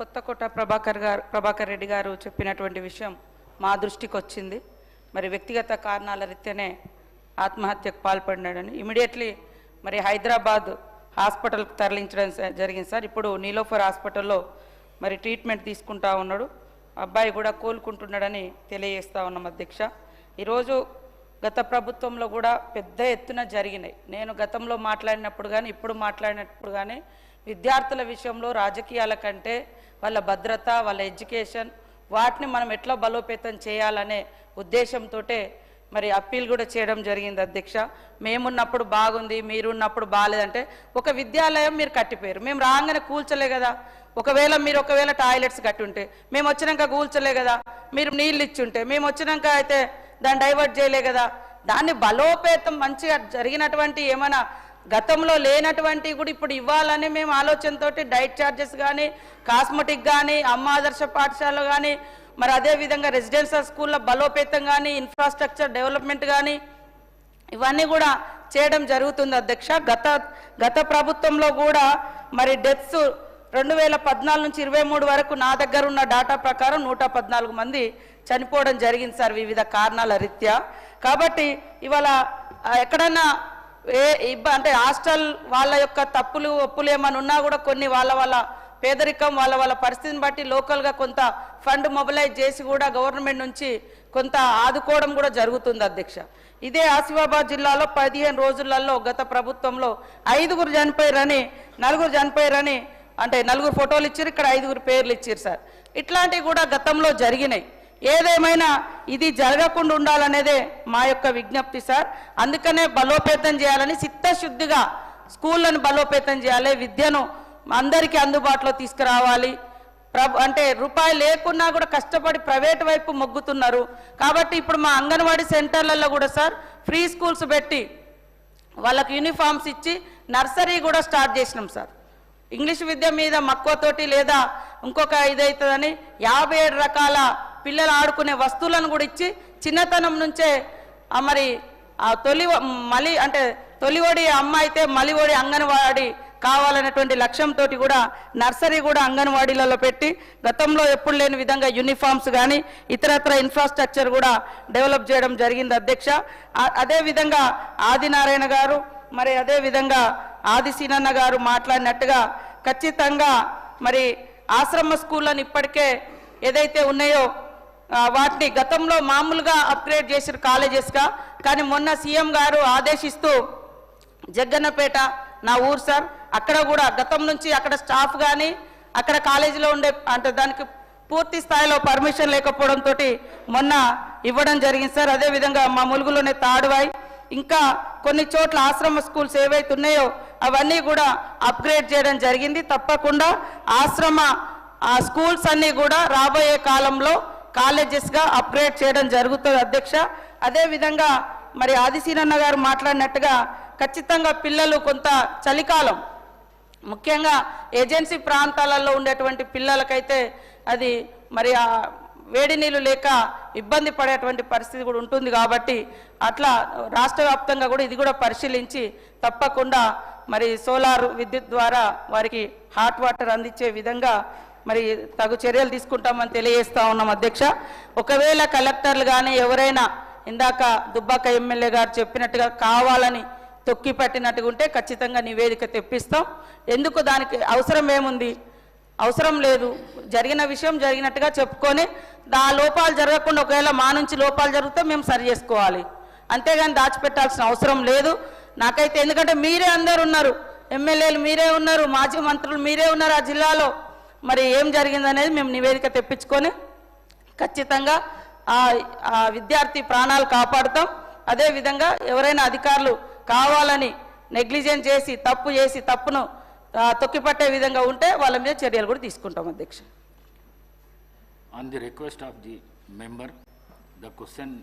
కొత్తకోట ప్రభాకర్ గారు ప్రభాకర్ రెడ్డి గారు చెప్పినటువంటి విషయం మా దృష్టికి వచ్చింది. మరి వ్యక్తిగత కారణాల రీత్యానే ఆత్మహత్యకు పాల్పడినాడని. ఇమీడియట్లీ మరి హైదరాబాద్ హాస్పిటల్కి తరలించడం జరిగింది సార్. ఇప్పుడు నీలోఫర్ హాస్పిటల్లో మరి ట్రీట్మెంట్ తీసుకుంటా ఉన్నాడు. అబ్బాయి కూడా కోలుకుంటున్నాడని తెలియజేస్తా ఉన్నాం అధ్యక్ష. ఈరోజు గత ప్రభుత్వంలో కూడా పెద్ద ఎత్తున జరిగినాయి. నేను గతంలో మాట్లాడినప్పుడు కానీ ఇప్పుడు మాట్లాడినప్పుడు కానీ విద్యార్థుల విషయంలో రాజకీయాల కంటే వాళ్ళ భద్రత వాళ్ళ ఎడ్యుకేషన్ వాటిని మనం ఎట్లా బలోపేతం చేయాలనే ఉద్దేశంతో మరి అప్పీల్ కూడా చేయడం జరిగింది అధ్యక్ష. మేమున్నప్పుడు బాగుంది మీరున్నప్పుడు బాగాలేదంటే ఒక విద్యాలయం మీరు కట్టిపోయారు. మేము రాగానే కూల్చలే కదా. ఒకవేళ మీరు ఒకవేళ టాయిలెట్స్ కట్టి ఉంటే మేము వచ్చినాక కూల్చలే కదా. మీరు నీళ్ళు ఇచ్చి ఉంటే మేము వచ్చినాక అయితే దాన్ని డైవర్ట్ చేయలే కదా. దాన్ని బలోపేతం మంచిగా జరిగినటువంటి ఏమైనా గతంలో లేనటువంటి కూడా ఇప్పుడు ఇవ్వాలని మేము ఆలోచనతోటి డైట్ ఛార్జెస్ కానీ కాస్మెటిక్ కానీ అమ్మ ఆదర్శ పాఠశాల కానీ మరి అదే విధంగా రెసిడెన్షియల్ స్కూల్లో బలోపేతం కానీ ఇన్ఫ్రాస్ట్రక్చర్ డెవలప్మెంట్ కానీ ఇవన్నీ కూడా చేయడం జరుగుతుంది అధ్యక్ష. గత గత ప్రభుత్వంలో కూడా మరి డెత్స్ రెండు వేల పద్నాలుగు నుంచి ఇరవై మూడు వరకు నా దగ్గర ఉన్న డాటా ప్రకారం నూట పద్నాలుగు మంది చనిపోవడం జరిగింది సార్ వివిధ కారణాల రీత్యా. కాబట్టి ఇవాళ ఎక్కడన్నా ఏ ఇబ్బ అంటే హాస్టల్ వాళ్ళ యొక్క తప్పులు ఒప్పులు ఏమైనా ఉన్నా కూడా కొన్ని వాళ్ళ వాళ్ళ పేదరికం వాళ్ళ వాళ్ళ పరిస్థితిని బట్టి లోకల్గా కొంత ఫండ్ మొబిలైజ్ చేసి కూడా గవర్నమెంట్ నుంచి కొంత ఆదుకోవడం కూడా జరుగుతుంది అధ్యక్ష. ఇదే ఆసిఫాబాద్ జిల్లాలో పదిహేను రోజులలో గత ప్రభుత్వంలో ఐదుగురు చనిపోయారని నలుగురు చనిపోయారని అంటే నలుగురు ఫోటోలు ఇచ్చారు ఇక్కడ ఐదుగురు పేర్లు ఇచ్చారు సార్. ఇట్లాంటివి కూడా గతంలో జరిగినాయి. ఏదేమైనా ఇది జరగకుండా ఉండాలనేదే మా యొక్క విజ్ఞప్తి సార్. అందుకనే బలోపేతం చేయాలని చిత్తశుద్ధిగా స్కూళ్ళను బలోపేతం చేయాలి విద్యను అందరికీ అందుబాటులో తీసుకురావాలి. అంటే రూపాయి లేకున్నా కూడా కష్టపడి ప్రైవేట్ వైపు మొగ్గుతున్నారు. కాబట్టి ఇప్పుడు మా అంగన్వాడీ సెంటర్లలో కూడా సార్ ఫ్రీ స్కూల్స్ పెట్టి వాళ్ళకి యూనిఫామ్స్ ఇచ్చి నర్సరీ కూడా స్టార్ట్ చేసినాం సార్. ఇంగ్లీష్ విద్య మీద మక్కువతోటి లేదా ఇంకొక ఇదవుతుందని యాభై ఏడు రకాల పిల్లలు ఆడుకునే వస్తువులను కూడా ఇచ్చి చిన్నతనం నుంచే మరి ఆ తొలి మలి అంటే తొలివడి అమ్మ అయితే మలివడి అంగన్వాడి కావాలనేటువంటి లక్ష్యంతో కూడా నర్సరీ కూడా అంగన్వాడీలలో పెట్టి గతంలో ఎప్పుడు లేని విధంగా యూనిఫామ్స్ కానీ ఇతరత్ర ఇన్ఫ్రాస్ట్రక్చర్ కూడా డెవలప్ చేయడం జరిగింది అధ్యక్ష. అదేవిధంగా ఆదినారాయణ గారు మరి అదే విధంగా ఆది సీనన్న గారు మాట్లాడినట్టుగా ఖచ్చితంగా మరి ఆశ్రమ స్కూళ్ళని ఇప్పటికే ఏదైతే ఉన్నాయో వాటిని గతంలో మామూలుగా అప్గ్రేడ్ చేసిన కాలేజెస్గా కానీ మొన్న సీఎం గారు ఆదేశిస్తూ జగ్గన్నపేట నా ఊరు సార్ అక్కడ కూడా గతం నుంచి అక్కడ స్టాఫ్ కానీ అక్కడ కాలేజీలో ఉండే అంటే దానికి పూర్తి స్థాయిలో పర్మిషన్ లేకపోవడంతో మొన్న ఇవ్వడం జరిగింది సార్. అదేవిధంగా మా ములుగులోనే తాడువాయి. ఇంకా కొన్ని చోట్ల ఆశ్రమ స్కూల్స్ ఏవైతే ఉన్నాయో అవన్నీ కూడా అప్గ్రేడ్ చేయడం జరిగింది. తప్పకుండా ఆశ్రమ ఆ స్కూల్స్ అన్నీ కూడా రాబోయే కాలంలో కాలేజెస్గా అప్గ్రేడ్ చేయడం జరుగుతుంది అధ్యక్ష. అదేవిధంగా మరి ఆదిశీనన్న గారు మాట్లాడినట్టుగా ఖచ్చితంగా పిల్లలు కొంత చలికాలం ముఖ్యంగా ఏజెన్సీ ప్రాంతాలలో ఉండేటువంటి పిల్లలకైతే అది మరి ఆ వేడి నీళ్ళు లేక ఇబ్బంది పడేటువంటి పరిస్థితి కూడా ఉంటుంది కాబట్టి అట్లా రాష్ట్ర వ్యాప్తంగా కూడా ఇది కూడా పరిశీలించి తప్పకుండా మరి సోలార్ విద్యుత్ ద్వారా వారికి హాట్ వాటర్ అందించే విధంగా మరి తగు చర్యలు తీసుకుంటామని తెలియజేస్తా ఉన్నాం అధ్యక్ష. ఒకవేళ కలెక్టర్లు కానీ ఎవరైనా ఇందాక దుబ్బాక ఎమ్మెల్యే గారు చెప్పినట్టుగా కావాలని తొక్కి పట్టినట్టుగా ఉంటే ఖచ్చితంగా నివేదిక తెప్పిస్తాం. ఎందుకు దానికి అవసరం ఏముంది? అవసరం లేదు. జరిగిన విషయం జరిగినట్టుగా చెప్పుకొని దా లోపాలు జరగకుండా ఒకవేళ మా నుంచి లోపాలు జరిగితే మేము సరి చేసుకోవాలి. అంతేగాని దాచిపెట్టాల్సిన అవసరం లేదు. నాకైతే ఎందుకంటే మీరే అందరు ఉన్నారు. ఎమ్మెల్యేలు మీరే ఉన్నారు. మాజీ మంత్రులు మీరే ఉన్నారు ఆ జిల్లాలో. మరి ఏం జరిగిందనేది మేము నివేదిక తెప్పించుకొని ఖచ్చితంగా ఆ విద్యార్థి ప్రాణాలు కాపాడుతాం. అదేవిధంగా ఎవరైనా అధికారులు కావాలని నెగ్లిజెంట్ చేసి తప్పు చేసి తప్పును తొక్కిపట్టే విధంగా ఉంటే వాళ్ళ మీద చర్యలు కూడా తీసుకుంటాం అధ్యక్ష. On the request of the member the question